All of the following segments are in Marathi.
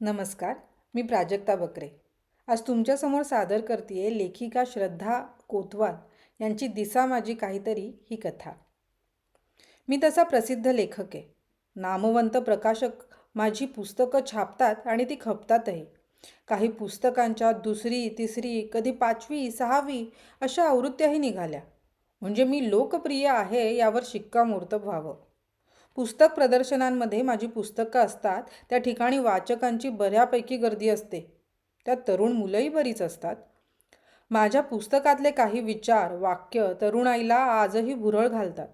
नमस्कार मी प्राजक्ता बकरे. आज तुमच्यासमोर सादर करते लेखिका श्रद्धा कोतवाल यांची दिसा माझी काहीतरी ही कथा. मी तसा प्रसिद्ध लेखक आहे. नामवंत प्रकाशक माझी पुस्तकं छापतात आणि ती खपतातही. काही पुस्तकांच्या दुसरी तिसरी कधी पाचवी सहावी अशा आवृत्त्याही निघाल्या. म्हणजे मी लोकप्रिय आहे यावर शिक्कामोर्तब व्हावं. पुस्तक प्रदर्शनांमध्ये माझी पुस्तकं असतात त्या ठिकाणी वाचकांची बऱ्यापैकी गर्दी असते. त्यात तरुण मुलंही बरीच असतात. माझ्या पुस्तकातले काही विचार वाक्य तरुणाईला आजही भुरळ घालतात.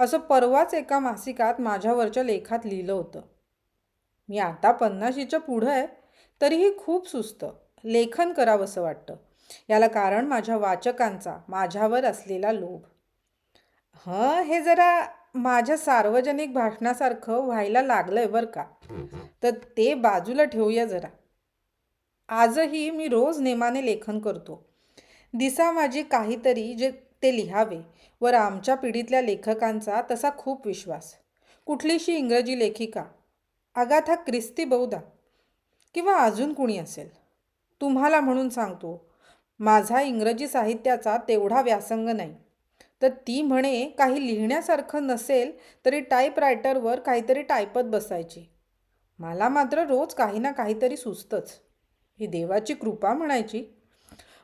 असं परवाच एका मासिकात माझ्यावरच्या लेखात लिहिलं होतं. मी आता पन्नाशीच्या पुढं आहे तरीही खूप सुस्त. लेखन करावंसं वाटतं. याला कारण माझ्या वाचकांचा माझ्यावर असलेला लोभ. हं हे जरा माझ्या सार्वजनिक भाषणासारखं व्हायला लागलं आहे बरं का. तर ते बाजूला ठेवूया जरा. आजही मी रोज नेमाने लेखन करतो. दिसा माझी काहीतरी जे ते लिहावे वर आमच्या पिढीतल्या लेखकांचा तसा खूप विश्वास. कुठलीशी इंग्रजी लेखिका अगाथा क्रिस्ती बहुधा किंवा अजून कुणी असेल? तुम्हाला म्हणून सांगतो माझा इंग्रजी साहित्याचा तेवढा व्यासंग नाही. तर ती म्हणे काही लिहिण्यासारखं नसेल तरी टाईपरायटरवर काहीतरी टायपत बसायची. मला मात्र रोज काही ना काहीतरी सुचतंच. ही देवाची कृपा म्हणायची.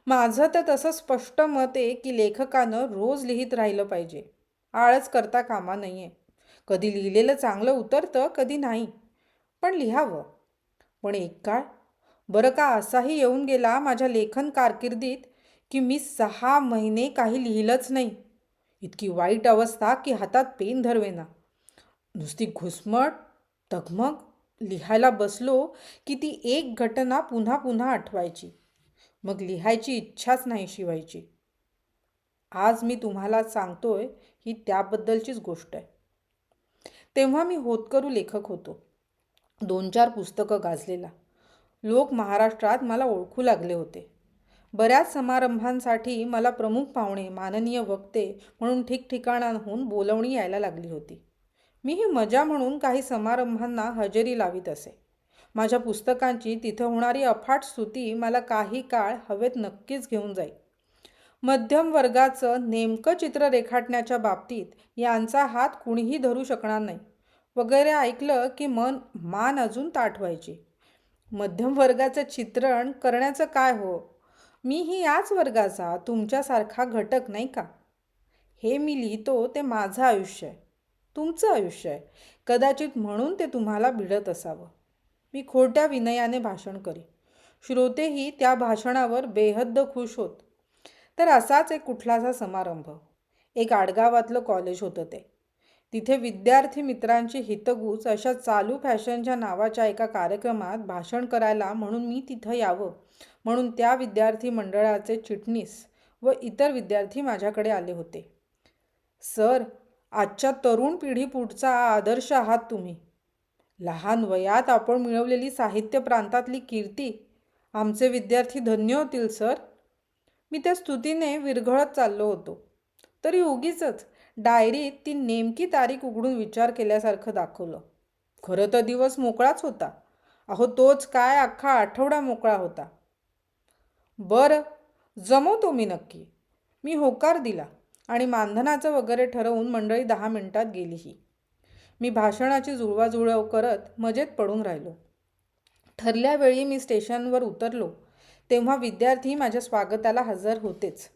माझं तर तसं स्पष्ट मत आहे की लेखकानं रोज लिहित राहिलं पाहिजे. आळस करता कामा नाही आहे कधी लिहिलेलं चांगलं उतरतं कधी नाही. पण लिहावं. पण एक काळ. बरं का असाही येऊन गेला माझ्या लेखन कारकिर्दीत की मी सहा महिने काही लिहिलंच नाही. इतकी वाईट अवस्था की हातात पेन धरवेना. नुसती घुसमट तगमग लिहायला बसलो की ती एक घटना पुन्हा पुन्हा आठवायची. मग लिहायची इच्छाच नाही शिवायची. आज मी तुम्हाला सांगतोय ही त्याबद्दलचीच गोष्ट आहे. तेव्हा मी होतकरू लेखक होतो. दोन चार पुस्तकं गाजलेला. लोक महाराष्ट्रात मला ओळखू लागले होते. बऱ्याच समारंभांसाठी मला प्रमुख पाहुणे माननीय वक्ते म्हणून ठिकठिकाणांहून बोलवणी यायला लागली होती. मी ही मजा म्हणून काही समारंभांना हजेरी लावित असे. माझ्या पुस्तकांची तिथं होणारी अफाट स्तुती मला काही काळ हवेत नक्कीच घेऊन जाईल. मध्यम वर्गाचं नेमकं चित्र रेखाटण्याच्या बाबतीत यांचा हात कुणीही धरू शकणार नाही. वगैरे ऐकलं की मन मान अजून ताठ व्हायची मध्यम वर्गाचं चित्रण करण्याचं काय हो? मीही याच वर्गाचा तुमच्यासारखा घटक नाही का? हे मी लिहितो ते माझं आयुष्य आहे. तुमचं आयुष्य आहे. कदाचित म्हणून ते तुम्हाला भिडत असावं. मी खोट्या विनयाने भाषण करी श्रोतेही त्या भाषणावर बेहद्द खुश होत. तर असाच एक कुठलासा समारंभ. एक आडगावातलं कॉलेज होतं ते. तिथे विद्यार्थी मित्रांची हितगूज अशा चालू फॅशनच्या नावाच्या एका कार्यक्रमात भाषण करायला म्हणून मी तिथं यावं. म्हणून त्या विद्यार्थी मंडळाचे चिटणीस व इतर विद्यार्थी माझ्याकडे आले होते. सर आजच्या तरुण पिढी पुढचा आदर्श आहात तुम्ही. लहान वयात आपण मिळवलेली साहित्य प्रांतातली कीर्ती. आमचे विद्यार्थी धन्य होतील सर. मी त्या स्तुतीने विरघळत चाललो होतो. तरी उगीच डायरीत ती नेमकी तारीख उघडून विचार केल्यासारखं दाखवलं. खरं तर दिवस मोकळाच होता. अहो तोच काय अख्खा आठवडा मोकळा होता. बरं जमवतो मी नक्की. मी होकार दिला आणि मानधनाचं वगैरे ठरवून मंडळी दहा मिनिटात गेलीही. मी भाषणाची जुळवाजुळव करत मजेत पडून राहिलो. ठरल्या वेळी मी स्टेशनवर उतरलो तेव्हा विद्यार्थी माझ्या स्वागताला हजर होतेच.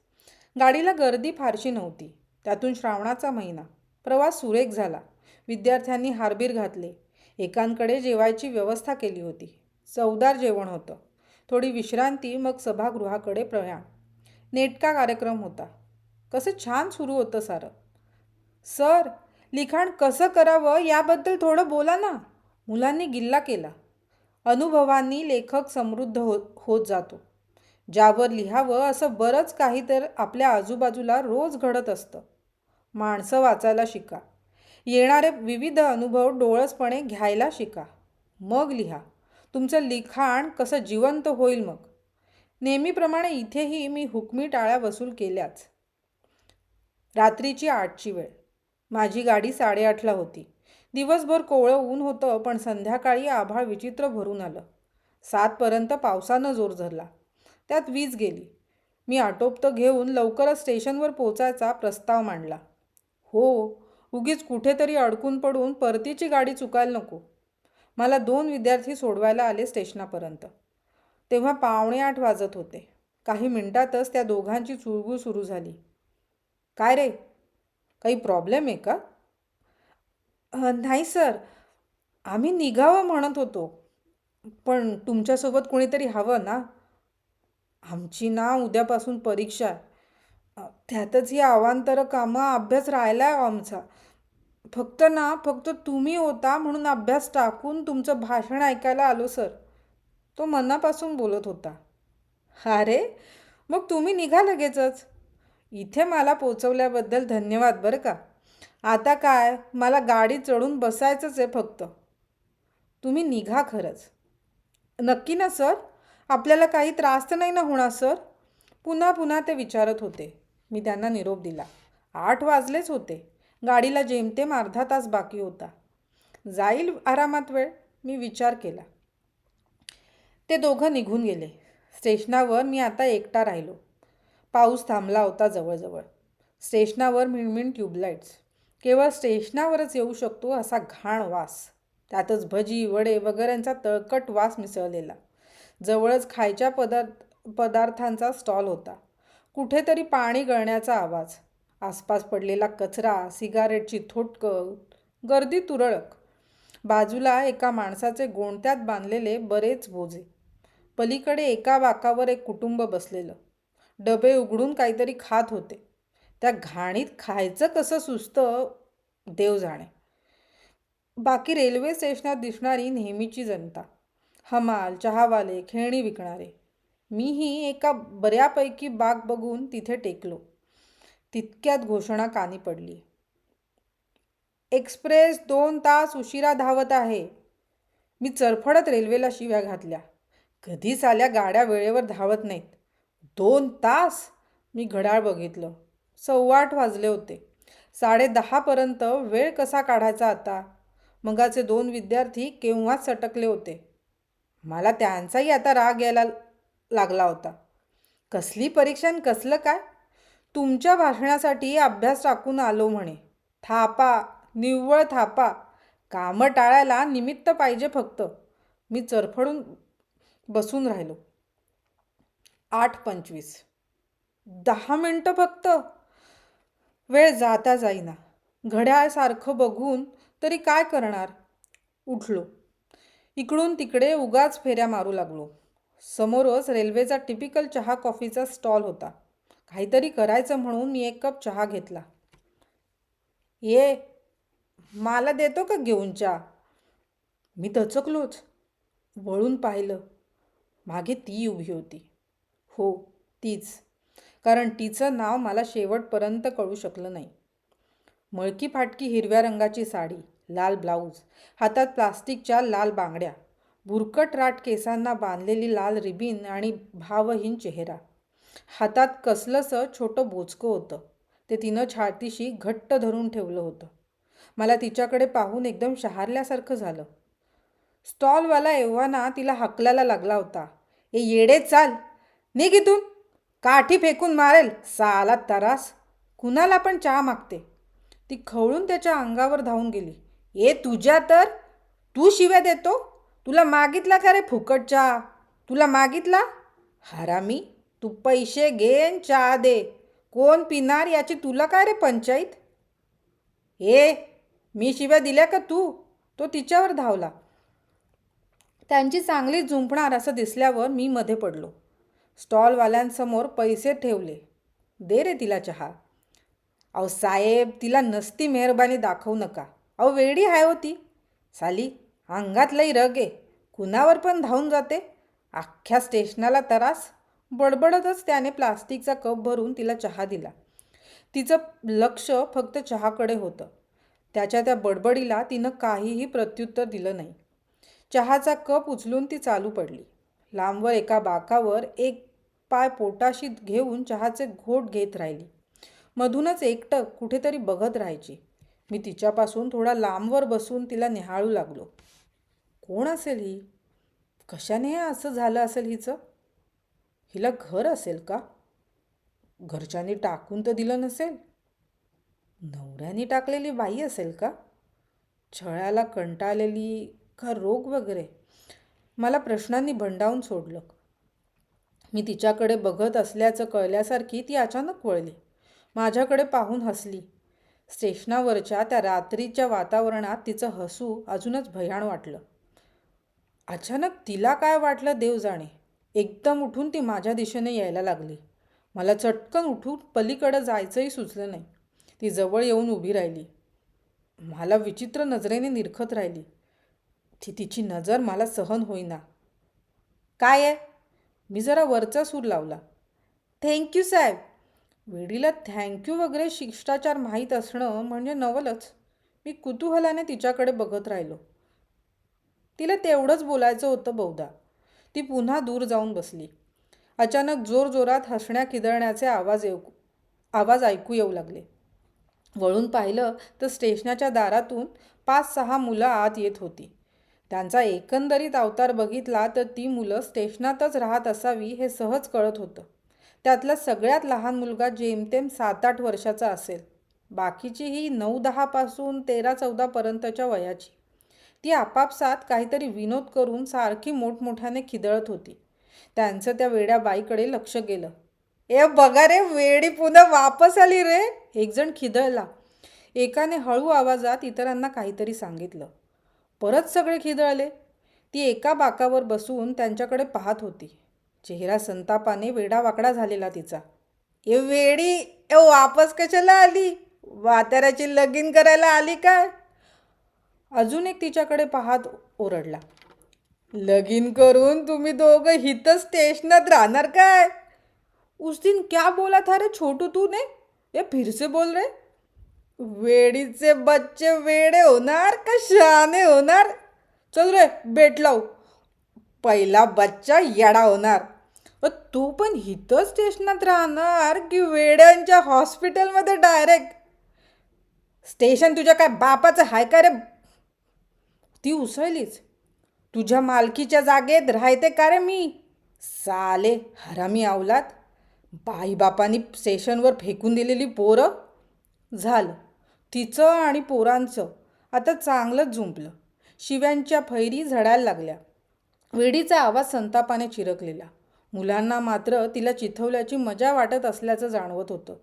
गाडीला गर्दी फारशी नव्हती. त्यातून श्रावणाचा महिना. प्रवास सुरेख झाला. विद्यार्थ्यांनी हारबीर घातले. एकांकडे जेवायची व्यवस्था केली होती. चवदार जेवण होतं. थोडी विश्रांती मग सभागृहाकडे प्रयाण नेटका कार्यक्रम होता. कसं छान सुरू होतं सारं. सर लिखाण कसं करावं याबद्दल थोडं बोला ना. मुलांनी गिल्ला केला. अनुभवांनी लेखक समृद्ध हो होत जातो. ज्यावर लिहावं असं बरंच काही तर आपल्या आजूबाजूला रोज घडत असतं. माणसं वाचायला शिका. येणारे विविध अनुभव डोळसपणे घ्यायला शिका. मग लिहा. तुमचं लिखाण कसं जिवंत होईल मग? नेहमीप्रमाणे इथेही मी हुकमी टाळ्या वसूल केल्याच. रात्रीची आठची वेळ. माझी गाडी साडेआठला होती. दिवसभर कोवळं ऊन होतं पण संध्याकाळी आभाळ विचित्र भरून आलं. सातपर्यंत पावसानं जोर धरला. त्यात वीज गेली. मी आटोपतं घेऊन लवकरच स्टेशनवर पोचायचा प्रस्ताव मांडला. हो उगीच कुठेतरी अडकून पडून परतीची गाडी चुकायला नको. मला दोन विद्यार्थी सोडवायला आले स्टेशनापर्यंत. तेव्हा पावणे आठ वाजत होते. काही मिनिटातच त्या दोघांची चुळबुळ सुरू झाली. काय रे? काही प्रॉब्लेम आहे का? नाही सर. आम्ही निघावं म्हणत होतो. पण तुमच्यासोबत कोणीतरी हवं ना? आमची ना उद्यापासून परीक्षा आहे. त्यातच ही अवांतर कामं अभ्यास राहिला आहे आमचा. फक्त ना फक्त तुम्ही होता म्हणून अभ्यास टाकून तुमचं भाषण ऐकायला आलो सर. तो मनापासून बोलत होता. अरे मग तुम्ही निघा लगेचच. इथे मला पोचवल्याबद्दल धन्यवाद बरं का. आता काय मला गाडी चढून बसायचंच आहे फक्त. तुम्ही निघा खरंच. नक्की ना सर? आपल्याला काही त्रास तर नाही ना होणार सर? पुन्हा पुन्हा ते विचारत होते. मी त्यांना निरोप दिला. आठ वाजलेच होते. गाडीला जेमतेम अर्धा तास बाकी होता. जाईल आरामात वेळ? मी विचार केला. ते दोघं निघून गेले. स्टेशनावर मी आता एकटा राहिलो. पाऊस थांबला होता जवळजवळ. स्टेशनावर मिणमिण ट्यूबलाईट्स केवळ स्टेशनावरच येऊ शकतो असा घाण वास. त्यातच भजी वडे वगैरेंचा तळकट वास मिसळलेला. जवळच खायच्या पदार्थ पदार्थांचा स्टॉल होता. कुठेतरी पाणी गळण्याचा आवाज. आसपास पडलेला कचरा सिगारेटची थोटकं गर्दी तुरळक. बाजूला एका माणसाचे गोणत्यात बांधलेले बरेच बोजे. पलीकडे एका बाकावर एक कुटुंब बसलेलं. डबे उघडून काहीतरी खात होते. त्या घाणीत खायचं कसं सुचतं देव जाणे. बाकी रेल्वे स्टेशनात दिसणारी नेहमीची जनता. हमाल चहावाले खेळणी विकणारे. मीही एका बऱ्यापैकी बाग बघून तिथे टेकलो. तितक्यात घोषणा कानी पडली. एक्सप्रेस दोन तास उशिरा धावत आहे. मी चरफडत रेल्वेला शिव्या घातल्या. कधीच आल्या गाड्या वेळेवर धावत नाहीत. दोन तास मी घड्याळ बघितलं. सव्वा वाजले होते. साडे दहापर्यंत वेळ कसा काढायचा आता? मगाचे दोन विद्यार्थी केव्हाच सटकले होते? मला त्यांचाही आता राग यायला लागला होता. कसली परीक्षा आणि कसलं काय? तुमच्या भाषणासाठी अभ्यास टाकून आलो म्हणे. थापा निव्वळ थापा. कामं टाळायला निमित्त पाहिजे फक्त. मी चरफडून बसून राहिलो. आठ पंचवीस. दहा मिनटं फक्त. वेळ जाता जाईना. घड्याळसारखं बघून तरी काय करणार? उठलो. इकडून तिकडे उगाच फेऱ्या मारू लागलो. समोरच रेल्वेचा टिपिकल चहा कॉफीचा स्टॉल होता. काहीतरी करायचं म्हणून मी एक कप चहा घेतला. ये मला देतो का घेऊन चहा? मी दचकलोच. वळून पाहिलं. मागे ती उभी होती. हो तीच. कारण तिचं नाव मला शेवटपर्यंत कळू शकलं नाही. मळकी फाटकी हिरव्या रंगाची साडी लाल ब्लाऊज हातात प्लास्टिकच्या लाल बांगड्या भुरकट राट केसांना बांधलेली लाल रिबीन आणि भावहीन चेहरा. हातात कसलंसं छोटं बोचकं होतं. ते तिनं छातीशी घट्ट धरून ठेवलं होतं. मला तिच्याकडे पाहून एकदम शहारल्यासारखं झालं. स्टॉलवाला एव्हाना तिला हकलायला लागला होता. ए येडे चाल. निघ इथून. काठी फेकून मारेल. साला तरास. कुणाला पण चहा मागते. ती खवळून त्याच्या अंगावर धावून गेली. ए तुझ्या तर? तू शिव्या देतो? तुला मागितला का रे फुकट चहा तुला मागितला? हरामी. तू पैसे घेन चहा दे. कोण पिणार याची तुला काय रे पंचायत ए मी शिव्या दिल्या का तू? तो तिच्यावर धावला. त्यांची चांगली झुंपणार असं दिसल्यावर मी मध्ये पडलो. स्टॉलवाल्यांसमोर पैसे ठेवले. दे रे तिला चहा. अहो साहेब तिला नसती मेहरबानी दाखवू नका. अहो वेडी आहे होती साली अंगात लई रग आहे. कुणावर पण धावून जाते. अख्ख्या स्टेशनाला तरास. बडबडतच त्याने प्लास्टिकचा कप भरून तिला चहा दिला. तिचं लक्ष फक्त चहाकडे होतं. त्याच्या त्या बडबडीला तिनं काहीही प्रत्युत्तर दिलं नाही. चहाचा कप उचलून ती चालू पडली. लांबवर एका बाकावर एक पाय पोटाशी घेऊन चहाचे घोट घेत राहिली. मधूनच एकटक कुठेतरी बघत राहायची. मी तिच्यापासून थोडा लांबवर बसून तिला निहाळू लागलो. कोण असेल ही? कशाने असं झालं असेल हिचं? हिला घर असेल का? घरच्यांनी टाकून तर दिलं नसेल. नवऱ्याने टाकलेली बाई असेल का? छळाला कंटाळलेली का रोग वगैरे? मला प्रश्नांनी भंडावून सोडलं. मी तिच्याकडे बघत असल्याचं कळल्यासारखी ती अचानक वळली. माझ्याकडे पाहून हसली. स्टेशनावरच्या त्या रात्रीच्या वातावरणात तिचं हसू अजूनच भयाण वाटलं. अचानक तिला काय वाटलं देव जाणे? एकदम उठून ती माझ्या दिशेने यायला लागली. मला चटकन उठून पलीकडं जायचंही सुचलं नाही. ती जवळ येऊन उभी राहिली. मला विचित्र नजरेने निरखत राहिली. ती तिची नजर मला सहन होईना. काय आहे? मी जरा वरचा सूर लावला. थँक्यू साहेब. वेडीला थँक्यू वगैरे शिष्टाचार माहीत असणं म्हणजे नवलच. मी कुतूहलाने तिच्याकडे बघत राहिलो. तिला तेवढंच बोलायचं होतं बहुधा. ती पुन्हा दूर जाऊन बसली. अचानक जोरजोरात हसण्या किदळण्याचे आवाज येऊ आवाज ऐकू येऊ लागले. वळून पाहिलं तर स्टेशनाच्या दारातून पाच सहा मुलं आत येत होती. त्यांचा एकंदरीत अवतार बघितला तर ती मुलं स्टेशनातच राहत असावी हे सहज कळत होतं. त्यातला सगळ्यात लहान मुलगा जेमतेम सात आठ वर्षाचा असेल. बाकीची ही नऊ दहापासून तेरा चौदापर्यंतच्या वयाची. ती आपापसात काहीतरी विनोद करून सारखी मोठमोठ्याने खिदळत होती. त्यांचं त्या वेड्या बाईकडे लक्ष गेलं. ए बघा रे वेडी पुन्हा वापस आली रे. एकजण खिदळला. एकाने हळू आवाजात इतरांना काहीतरी सांगितलं. परत सगळे खिदळले. ती एका बाकावर बसून त्यांच्याकडे पाहत होती. चेहरा संतापाने वेडावाकडा झालेला तिचा. ए वेडी ए वापस कशाला आली? वाताऱ्याची लगीन करायला आली काय? अजून एक तिच्याकडे पाहत ओरडला. लगीन करून तुम्ही दोघं हिथं स्टेशनात राहणार काय? उस दिन क्या बोला था रे छोटू तूने ये फिर से बोल रे. वेडीचे बच्चे वेडे होणार का शहाणे होणार? चल रे बेट लाव. पहिला बच्चा येडा होणार. तू पण हिथं स्टेशनात राहणार की वेड्यांच्या हॉस्पिटलमध्ये डायरेक्ट? स्टेशन तुझ्या काय बापाचं हाय का रे? ती उसळलीच. तुझ्या मालकीच्या जागेत राहते का रे मी? साले हरामी आवलात. बाईबापानी स्टेशनवर फेकून दिलेली पोरं? झालं. तिचं आणि पोरांचं आता चांगलंच झुंपलं शिव्यांच्या फैरी झडायला लागल्या. वेडीचा आवाज संतापाने चिरकलेला. मुलांना मात्र तिला चिथवल्याची मजा वाटत असल्याचं जाणवत होतं.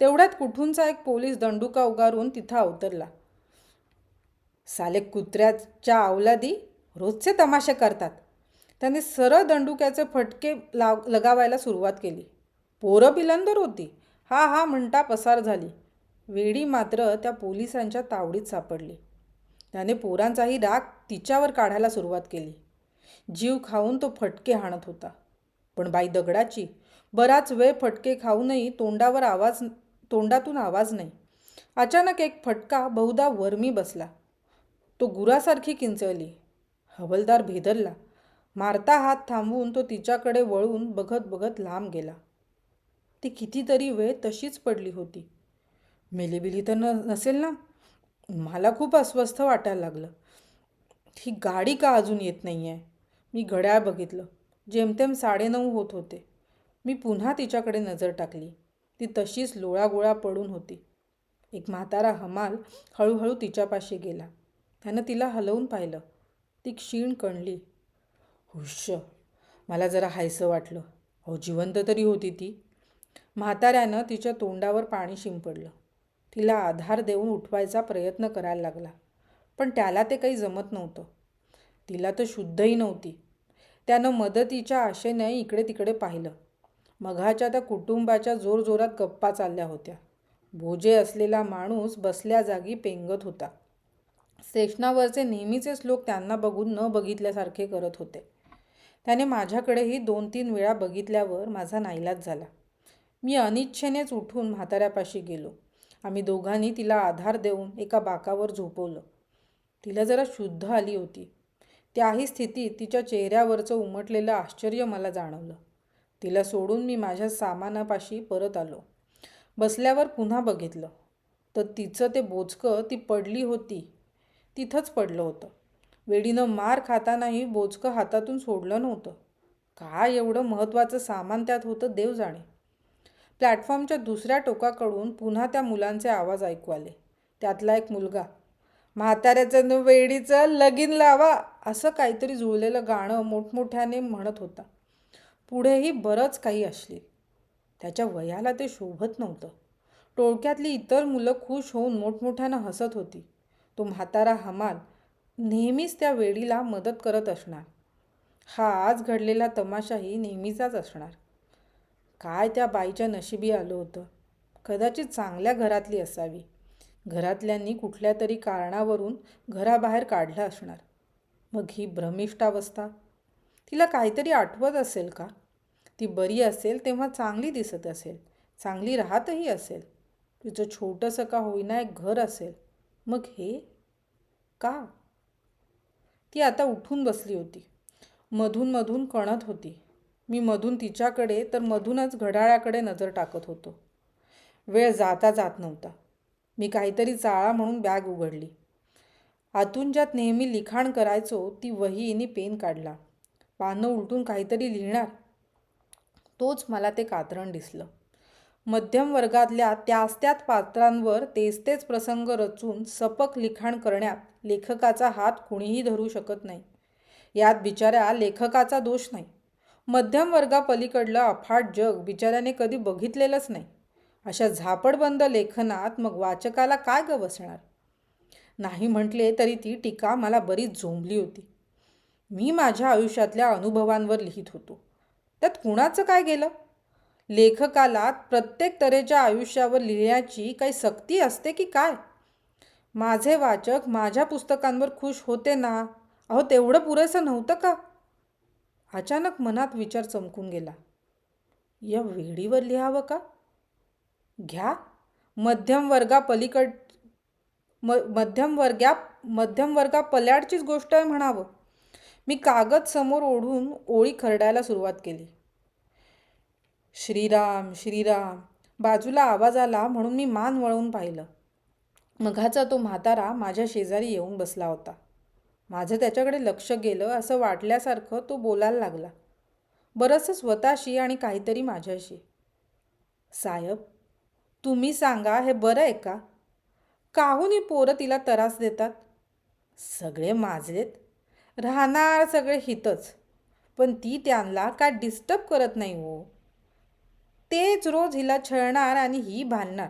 तेवढ्यात कुठूनचा एक पोलीस दंडुका उगारून तिथं अवतरला. साले कुत्र्याच्या अवलादी रोजचे तमाशे करतात. त्याने सरळ दंडुक्याचे फटके लाव लगावायला सुरुवात केली. पोरं बिलंदर होती. हा हा म्हणता पसार झाली. वेडी मात्र त्या पोलिसांच्या तावडीत सापडली. त्याने पोरांचाही राग तिच्यावर काढायला सुरुवात केली. जीव खाऊन तो फटके हाणत होता. पण बाई दगडाची बराच वेळ फटके खाऊनही तोंडावर आवाज तोंडातून आवाज नाही. अचानक एक फटका बहुधा वरमी बसला. तो गुरासारखी किंचळली. हवलदार भेदरला. मारता हात थांबवून तो तिच्याकडे वळून बघत बघत लांब गेला. ती कितीतरी वेळ तशीच पडली होती. मेलीबिली तर न नसेल ना? मला खूप अस्वस्थ वाटायला लागलं. ही गाडी का अजून येत नाही आहे मी घड्याळ बघितलं. जेमतेम साडेनऊ होत होते. मी पुन्हा तिच्याकडे नजर टाकली. ती तशीच लोळागोळा पडून होती. एक म्हातारा हमाल हळूहळू तिच्यापाशी गेला. त्यानं तिला हलवून पाहिलं. ती क्षीण कणली. हुश्य मला जरा हायसं वाटलं. अहो जिवंत तरी होती ती. म्हाताऱ्यानं तिच्या तोंडावर पाणी शिंपडलं. तिला आधार देऊन उठवायचा प्रयत्न करायला लागला पण त्याला ते काही जमत नव्हतं. तिला तर शुद्धही नव्हती. त्यानं मदतीच्या आशेने इकडे तिकडे पाहिलं. मघाच्या त्या कुटुंबाच्या जोरजोरात गप्पा चालल्या होत्या. भोजे असलेला माणूस बसल्या जागी पेंगत होता. स्टेशनावरचे नेहमीचेच लोक त्यांना बघून न बघितल्यासारखे करत होते. त्याने माझ्याकडेही दोन तीन वेळा बघितल्यावर माझा नाईलाज झाला. मी अनिच्छेनेच उठून म्हाताऱ्यापाशी गेलो. आम्ही दोघांनी तिला आधार देऊन एका बाकावर झोपवलं. तिला जरा शुद्ध आली होती. त्याही स्थितीत तिच्या चेहऱ्यावरचं उमटलेलं आश्चर्य मला जाणवलं. तिला सोडून मी माझ्या सामानापाशी परत आलो. बसल्यावर पुन्हा बघितलं. तर तिचं ते बोचकं ती पडली होती. तिथंच पडलं होतं. वेडीनं मार खातानाही बोचकं हातातून सोडलं नव्हतं. काय एवढं महत्त्वाचं सामान त्यात होतं देव जाणे. प्लॅटफॉर्मच्या दुसऱ्या टोकाकडून पुन्हा त्या मुलांचे आवाज ऐकू आले. त्यातला एक मुलगा म्हाताऱ्याचं न वेडीचं लगीन लावा असं काहीतरी जुळलेलं गाणं मोठमोठ्याने म्हणत होता. पुढेही बरंच काही असली. त्याच्या वयाला ते शोभत नव्हतं. टोळक्यातली इतर मुलं खुश होऊन मोठमोठ्यानं हसत होती. तो म्हातारा हमाल नेहमीच त्या वेडीला मदत करत असणार. हा आज घडलेला तमाशाही नेहमीचाच असणार. काय त्या बाईच्या नशिबी आलं होतं? कदाचित चांगल्या घरातली असावी. घरातल्यांनी कुठल्या तरी कारणावरून घराबाहेर काढलं असणार. मग ही भ्रमिष्ठावस्था? तिला काहीतरी आठवत असेल का? ती बरी असेल तेव्हा चांगली दिसत असेल. चांगली राहतही असेल. तिचं छोटंसं का होईना एक घर असेल. मग हे का? ती आता उठून बसली होती. मधून मधून कणत होती. मी मधून तिच्याकडे तर मधूनच घड्याळाकडे नजर टाकत होतो. वेळ जाता जात नव्हता. मी काहीतरी चाळा म्हणून बॅग उघडली. आतून ज्यात नेहमी लिखाण करायचो ती वहीने पेन काढला. पानं उलटून काहीतरी लिहिणार. तोच मला ते कातरण दिसलं. मध्यम वर्गातल्या त्याच त्याच पात्रांवर तेच तेच प्रसंग रचून सपक लिखाण करण्यात लेखकाचा हात कुणीही धरू शकत नाही. यात बिचाऱ्या लेखकाचा दोष नाही. मध्यम वर्गापलीकडलं अफाट जग बिचाऱ्याने कधी बघितलेलंच नाही. अशा झापडबंद लेखनात मग वाचकाला काय ग बसणार? नाही म्हटले तरी ती टीका मला बरीच झोंबली होती. मी माझ्या आयुष्यातल्या अनुभवांवर लिहित होतो. त्यात कुणाचं काय गेलं? लेखकाला प्रत्येक तऱ्हेच्या आयुष्यावर लिहिण्याची काही सक्ती असते की काय? माझे वाचक माझ्या पुस्तकांवर खुश होते ना? अहो तेवढं पुरेसं नव्हतं का? अचानक मनात विचार चमकून गेला. या वेडीवर लिहावं का? घ्या. मध्यम वर्गापलीकड म मध्यम वर्ग्या मध्यम वर्गा पल्याडचीच गोष्ट आहे म्हणावं. मी कागद समोर ओढून ओळी खरडायला सुरुवात केली. श्रीराम श्रीराम. बाजूला आवाज आला म्हणून मी मान वळवून पाहिलं. मघाचा तो म्हातारा माझ्या शेजारी येऊन बसला होता. माझं त्याच्याकडे लक्ष गेलं असं वाटल्यासारखं तो बोलायला लागला. बरंचसं स्वतःशी आणि काहीतरी माझ्याशी. साहेब तुम्ही सांगा हे बरं आहे का? काहून ही पोरं तिला त्रास देतात? सगळे माजलेत राहणार सगळे हितच. पण ती त्यांना काय डिस्टर्ब करत नाही हो. तेच रोज हिला छळणार आणि ही भांडणार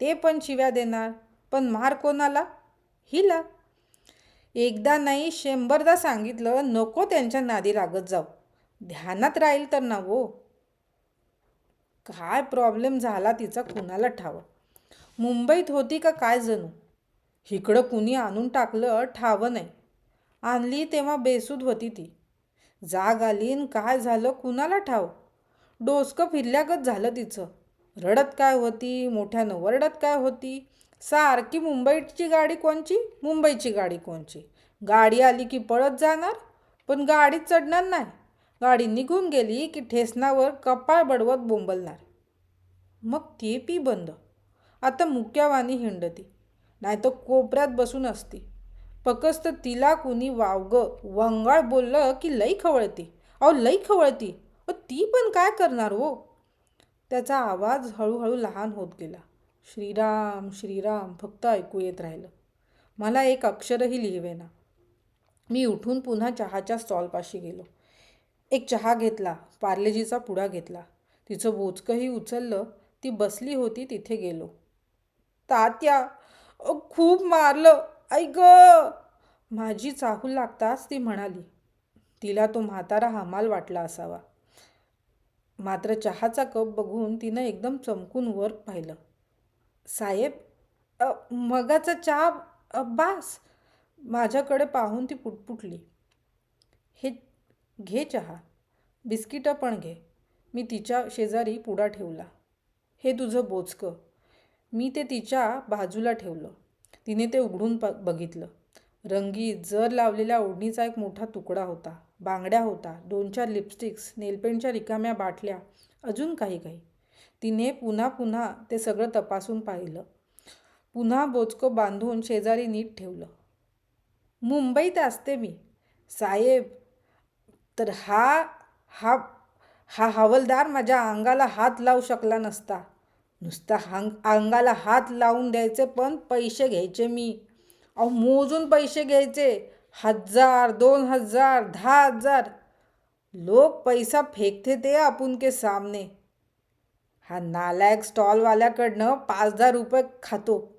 ते पण शिव्या देणार. पण मार कोणाला? हिला? एकदा नाही शंभरदा सांगितलं नको त्यांच्या नादी लागत जाऊ. ध्यानात राहील तर ना हो काय प्रॉब्लेम झाला तिचा कुणाला ठावं? मुंबईत होती का काय जणू? इकडं कुणी आणून टाकलं ठावं नाही. आणली तेव्हा बेसूद होती ती. जाग आली काय झालं कुणाला ठाव? डोसकं फिरल्यागत झालं तिचं. रडत काय होती? मोठ्यानं वरडत काय होती? सारखी मुंबईची गाडी कोणची? मुंबईची गाडी कोणची? गाडी आली की पळत जाणार? पण गाडीत चढणार नाही. गाडी निघून गेली की ठेसनावर कपाळ बडवत बोंबलणार. मग ते पी बंद. आता मुक्यावानी हिंडती. नाही तर कोपऱ्यात बसून असती. फकस्त तिला कुणी वावगं वंगाळ बोललं की लई खवळती. अहो लई खवळती. ती पण काय करणार हो? त्याचा आवाज हळूहळू लहान होत गेला. श्रीराम श्रीराम फक्त ऐकू येत राहिलं. मला एक अक्षरही लिहिवेना. मी उठून पुन्हा चहाच्या स्टॉलपाशी गेलो. एक चहा घेतला पार्लेजीचा पुडा घेतला. तिचं बोचकंही उचललं. ती बसली होती तिथे गेलो. तात्या खूप मारलं. ऐक माझी चाहूल लागताच ती म्हणाली. तिला तो म्हातारा हमाल वाटला असावा. मात्र चहाचा कप बघून तिनं एकदम चमकून वर पाहिलं. साहेब मगाचा चहा बास. माझ्याकडे पाहून ती पुटपुटली. हे घे चहा. बिस्किटं पण घे. मी तिच्या शेजारी पुडा ठेवला. हे तुझं बोचकं. मी ते तिच्या बाजूला ठेवलं. तिने ते उघडून प बघितलं. रंगीत जर लावलेल्या ओढणीचा एक मोठा तुकडा होता. बांगड्या होता. दोन चार लिपस्टिक्स नेलपेंटच्या रिकाम्या बाटल्या अजून काही काही. तिने पुन्हा पुन्हा ते सगळं तपासून पाहिलं. पुन्हा बोचकं बांधून शेजारी नीट ठेवलं. मुंबईत असते मी. साहेब तर हा हा हा हवलदार माझ्या अंगाला हात लावू शकला नसता. नुसता हांग अंगाला हात लावून द्यायचे पण पैसे घ्यायचे मी. अहो मोजून पैसे घ्यायचे. हजार दोन हजार दहा हजार. लोक पैसा फेकते ते आपण के सामने. हा नालायक स्टॉलवाल्याकडनं पाच दहा रुपये खातो.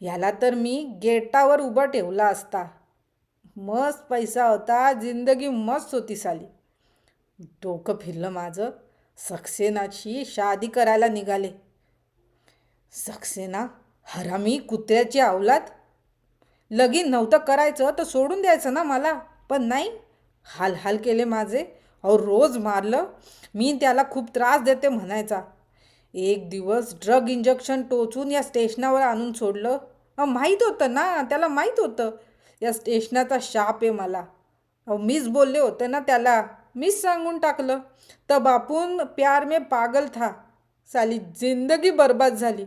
याला तर मी गेटावर उभं ठेवला असता. मस्त पैसा होता जिंदगी मस्त होती साली. डोकं फिरलं माझं. सक्सेनाची शादी करायला निघाले. सक्सेना हरामी कुत्र्याची अवलाद लगीन नव्हतं करायचं तर सोडून द्यायचं ना मला. पण नाही हाल हाल केले माझे. अहो रोज मारलं. मी त्याला खूप त्रास देते म्हणायचा. एक दिवस ड्रग इंजेक्शन टोचून या स्टेशनावर आणून सोडलं. अहो माहीत होतं ना त्याला माहीत होतं. या स्टेशनाचा शाप आहे मला. अहो मीच बोलले होते ना त्याला. मीच सांगून टाकलं. तर बापून प्यार में पागल था. साली जिंदगी बर्बाद झाली.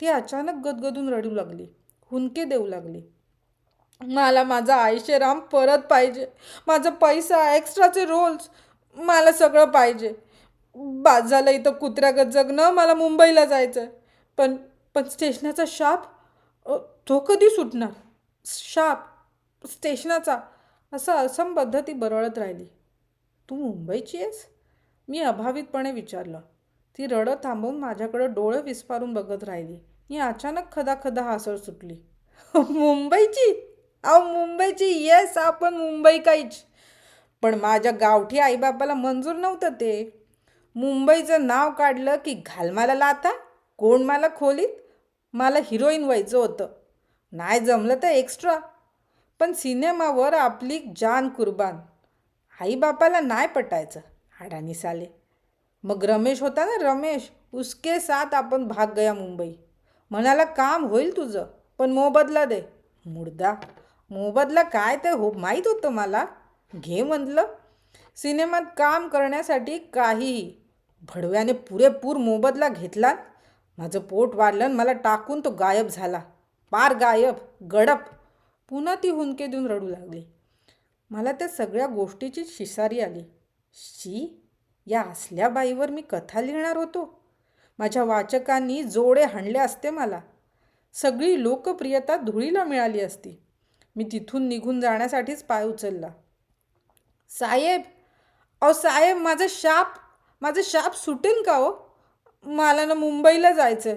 ती अचानक गदगदून रडू लागली. हुंके देऊ लागली. मला माझा आयुष्यराम परत पाहिजे. माझा पैसा एक्स्ट्राचे रोल्स मला सगळं पाहिजे. बाद झालं इथं कुत्र्यागत जगणं मला मुंबईला जायचं आहे पण पण स्टेशनाचा शाप? तो कधी सुटणार? शाप? स्टेशनाचा? असं असंबद्ध ती बरळत राहिली. तू मुंबईची आहेस? मी अभावितपणे विचारलं. ती रडं थांबवून माझ्याकडं डोळे विस्फारून बघत राहिली. मी अचानक खदा खदा सुटली. मुंबईची? अहो मुंबईची? येस आपण मुंबई काहीच पण माझ्या गावठी आईबापाला मंजूर नव्हतं ते. मुंबईचं नाव काढलं की घाल मला लाता कोण मला खोलीत? मला हिरोईन व्हायचं होतं. नाही जमलं तर एक्स्ट्रा पण सिनेमावर आपली जान कुर्बान. आईबापाला नाही पटायचं. हाडानी साले. मग रमेश होता ना रमेश? उसके साथ आपण भाग गया मुंबई. म्हणाला काम होईल तुझं पण मोबदला दे. मुर्दा मोबदला काय ते हो माहीत होतं मला. घे म्हटलं. सिनेमात काम करण्यासाठी काहीही. भडव्याने पुरेपूर मोबदला घेतला माझं पोट वाढलं आणि मला टाकून तो गायब झाला. पार गायब गडप. पुन्हा ती हुंके देऊन रडू लागली. मला त्या सगळ्या गोष्टीची शिसारी आली. शी या असल्या बाईवर मी कथा लिहिणार होतो? माझ्या वाचकांनी जोडे हाणले असते मला. सगळी लोकप्रियता धुळीला मिळाली असती. मी तिथून निघून जाण्यासाठीच पाय उचलला. साहेब अहो साहेब माझं शाप माझं शाप सुटेल का हो? मला ना मुंबईला जायचं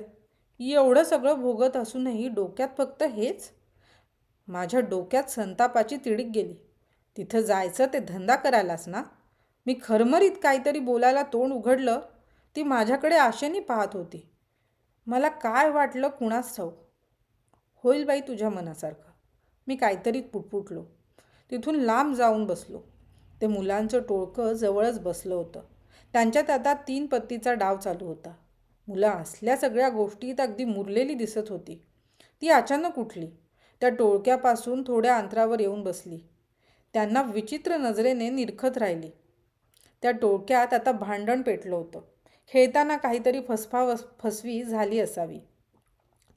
एवढं सगळं भोगत असूनही डोक्यात फक्त हेच. माझ्या डोक्यात संतापाची तिडीक गेली. तिथं जायचं ते धंदा करायलाच ना? मी खरमरीत काहीतरी बोलायला तोंड उघडलं ती माझ्याकडे आशेने पाहत होती. मला काय वाटलं कुणास ठाऊक? होईल बाई तुझ्या मनासारखं. मी काहीतरी पुटपुटलो. तिथून लांब जाऊन बसलो. ते मुलांचं टोळकं जवळच बसलं होतं. त्यांच्यात आता तीन पत्तीचा डाव चालू होता. मुलं असल्या सगळ्या गोष्टीत अगदी मुरलेली दिसत होती. ती अचानक उठली. त्या टोळक्यापासून थोड्या अंतरावर येऊन बसली. त्यांना विचित्र नजरेने निरखत राहिली. त्या टोळक्यात आता भांडण पेटलं होतं. खेळताना काहीतरी फसफा फसवी झाली असावी.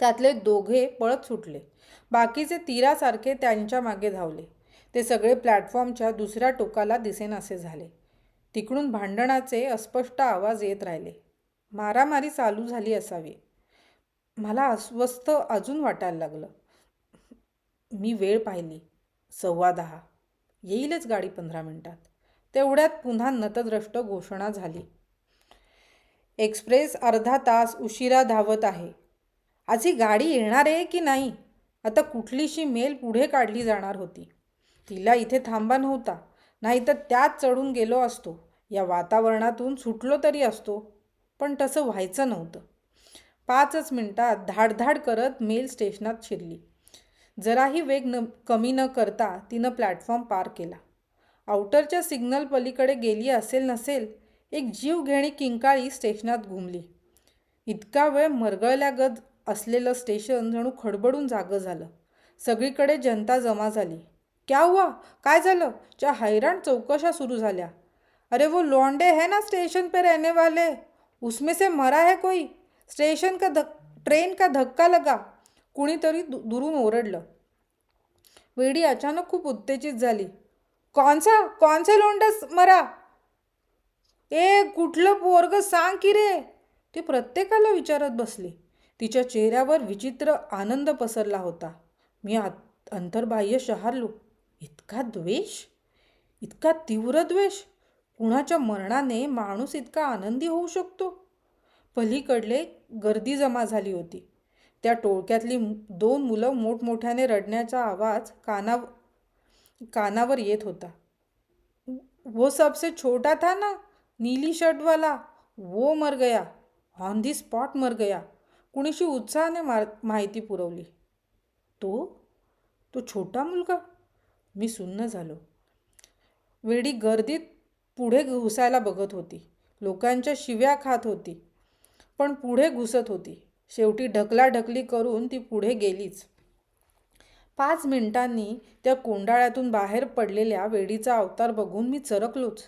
त्यातले दोघे पळत सुटले. बाकीचे तीरासारखे त्यांच्या मागे धावले. ते सगळे प्लॅटफॉर्मच्या दुसऱ्या टोकाला दिसेनासे झाले. तिकडून भांडणाचे अस्पष्ट आवाज येत राहिले. मारामारी चालू झाली असावी. मला अस्वस्थ अजून वाटायला लागलं. मी वेळ पाहिली. सव्वा दहा. येईलच गाडी पंधरा मिनटात. तेवढ्यात पुन्हा नतद्रष्ट घोषणा झाली. एक्सप्रेस अर्धा तास उशिरा धावत आहे. आज ही गाडी येणार आहे की नाही? आता कुठलीशी मेल पुढे काढली जाणार होती. तिला इथे थांबा नव्हता. नाहीतर त्यात चढून गेलो असतो. या वातावरणातून सुटलो तरी असतो. पण तसं व्हायचं नव्हतं. पाचच मिनटात धाडधाड करत मेल स्टेशनात शिरली. जराही वेग न कमी न करता तिनं प्लॅटफॉर्म पार केला. आउटरच्या सिग्नल पलीकडे गेली असेल नसेल एक जीवघेणी किंकाळी स्टेशनात घुमली. इतका वेळ मरगळल्यागत असलेलं स्टेशन जणू खडबडून जागं झालं. सगळीकडे जनता जमा झाली. क्या हुआ? काय झालं? च्या हैराण चौकशा सुरू झाल्या. अरे वो लोंडे है ना स्टेशन पे रहने वाले? उसमें से मरा है कोई? स्टेशन का धक ट्रेन का धक्का लगा. कुणीतरी दु दुरून ओरडलं. वेडी अचानक खूप उत्तेजित झाली. कौनसा कौनसे लोंडस मरा? ए कुठलं पोरग सांग की रे? ती प्रत्येकाला विचारत बसली. तिच्या चेहऱ्यावर विचित्र आनंद पसरला होता. मी आत अंतर्बाह्य शहारलो. इतका द्वेष? इतका तीव्र द्वेष? कुणाच्या मरणाने माणूस इतका आनंदी होऊ शकतो? पलीकडले गर्दी जमा झाली होती. त्या टोळक्यातली दोन मुलं मोठमोठ्याने रडण्याचा आवाज कानाव कानावर येत होता. वो सबसे छोटा था ना? नीली शर्ट वाला वो मर गया ऑन दी स्पॉट मर गया. कुणीशी उत्साहाने मार माहिती पुरवली. तो? तो छोटा मुलगा? मी सुन्न झालो. वेडी गर्दीत पुढे घुसायला बघत होती. लोकांच्या शिव्या खात होती. पण पुढे घुसत होती. शेवटी ढकलाढकली करून ती पुढे गेलीच. पाच मिनिटांनी त्या कोंडाळ्यातून बाहेर पडलेल्या वेडीचा अवतार बघून मी चरकलोच.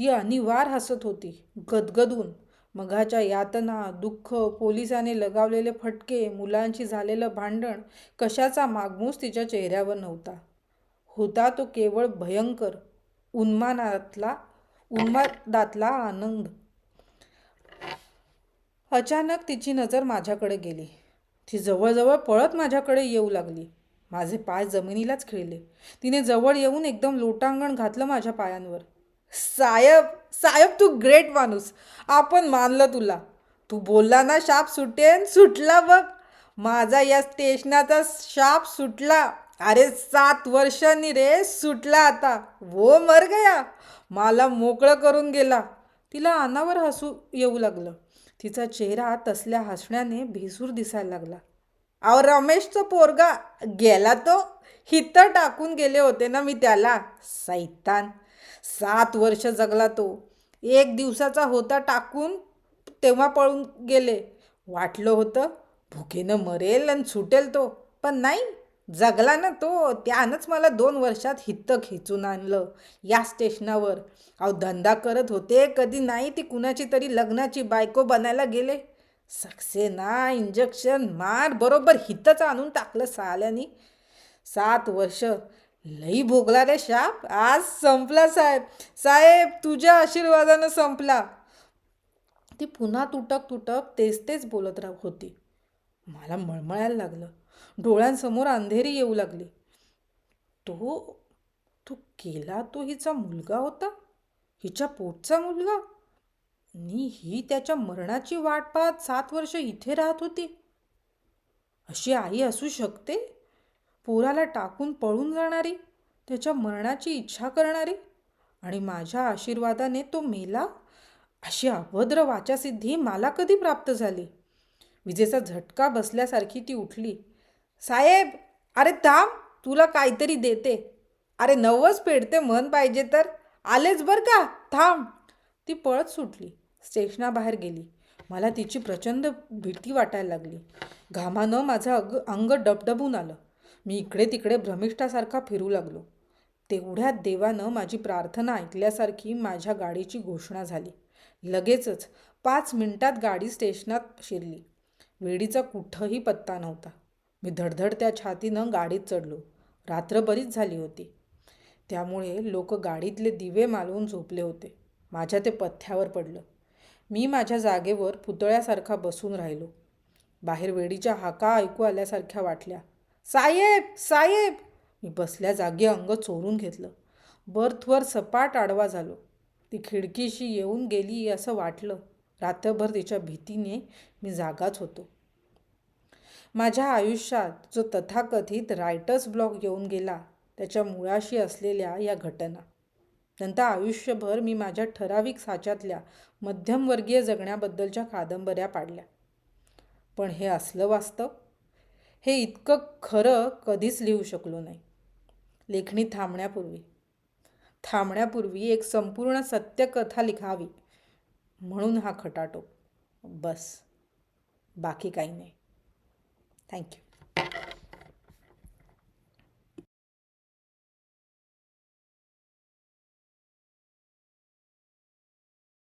ती अनिवार हसत होती. गदगदून. मघाच्या यातना दुःख पोलिसाने लगावलेले फटके मुलांशी झालेलं भांडण कशाचा मागमूस तिच्या चेहऱ्यावर नव्हता. होता तो केवळ भयंकर उन्मानातला उन्मादातला आनंद. अचानक तिची नजर माझ्याकडे गेली. ती जवळजवळ पळत माझ्याकडे येऊ लागली. माझे पाय जमिनीलाच खिळले. तिने जवळ येऊन एकदम लोटांगण घातलं माझ्या पायांवर. साहेब साहेब तू ग्रेट माणूस. आपण मानलं तुला. तू बोलला ना शाप सुटेन सुटला बघ. माझा या स्टेशनाचा शाप सुटला. अरे सात वर्षांनी रे सुटला आता. वो मर गया. मला मोकळं करून गेला. तिला अनावर हसू येऊ लागलं. तिचा चेहरा तसल्या हसण्याने भेसूर दिसायला लागला. अहो रमेशचा पोरगा गेला तो. हिथं टाकून गेले होते ना मी त्याला. सैतान. सात वर्ष जगला तो. एक दिवसाचा होता टाकून तेव्हा पळून गेले. वाटलं होतं भुकेनं मरेल आणि सुटेल तो. पण नाही जगला ना तो. त्यानंच मला दोन वर्षात हित्त खेचून आणलं या स्टेशनावर. अहो धंदा करत होते कधी नाही ती कुणाची तरी लग्नाची बायको बनायला गेले. सक्सेना इंजेक्शन मार बरोबर हितच आणून टाकलं साल्यानी. सात वर्ष लई भोगला रे शाप. आज संपला साहेब. साहेब तुझ्या आशीर्वादानं संपला. ती पुन्हा तुटक तुटक तेच तेच बोलत राह होती. मला मळमळायला लागलं. डोळ्यांसमोर अंधेरी येऊ लागली. तो तो केला तो हिचा मुलगा होता? हिच्या पोटचा मुलगा? नी ही त्याच्या मरणाची वाट पाहत सात वर्ष इथे राहत होती. अशी आई असू शकते? पोराला टाकून पळून जाणारी त्याच्या मरणाची इच्छा करणारी आणि माझ्या आशीर्वादाने तो मेला अशी अभद्र वाचासिद्धी मला कधी प्राप्त झाली? विजेचा झटका बसल्यासारखी ती उठली. साहेब अरे थांब तुला काहीतरी देते. अरे नवस पेडते मन पाहिजे तर. आलेच बरं का? थांब. ती पळत सुटली. स्टेशनाबाहेर गेली. मला तिची प्रचंड भीती वाटायला लागली. घामानं माझं अग अंग डबडबून आलं. मी इकडे तिकडे भ्रमिष्ठासारखा फिरू लागलो. तेवढ्यात देवानं माझी प्रार्थना ऐकल्यासारखी माझ्या गाडीची घोषणा झाली. लगेचच पाच मिनिटात गाडी स्टेशनात शिरली. वेडीचा कुठंही पत्ता नव्हता. मी धडधडत्या छातीनं गाडीत चढलो. रात्र बरीच झाली होती. त्यामुळे लोक गाडीतले दिवे मालवून झोपले होते. माझ्या ते पथ्यावर पडलं. मी माझ्या जागेवर पुतळ्यासारखा बसून राहिलो. बाहेर वेडीच्या हाका ऐकू आल्यासारख्या वाटल्या. साहेब साहेब! मी बसल्या जागी अंग चोरून घेतलं. बर्थवर सपाट आडवा झालो. ती खिडकीशी येऊन गेली असं वाटलं. रात्रभर तिच्या भीतीने मी जागाच होतो. माझ्या आयुष्यात जो तथाकथित रायटर्स ब्लॉक येऊन गेला त्याच्या मुळाशी असलेल्या या घटना. नंतर आयुष्यभर मी माझ्या ठराविक साच्यातल्या मध्यमवर्गीय जगण्याबद्दलच्या कादंबऱ्या पाडल्या. पण हे असलं वास्तव? हे इतकं खरं कधीच लिहू शकलो नाही. लेखणी थांबण्यापूर्वी. थांबण्यापूर्वी एक संपूर्ण सत्यकथा लिखावी म्हणून हा खटाटोप. बस. बाकी काही नाही. थँक्यू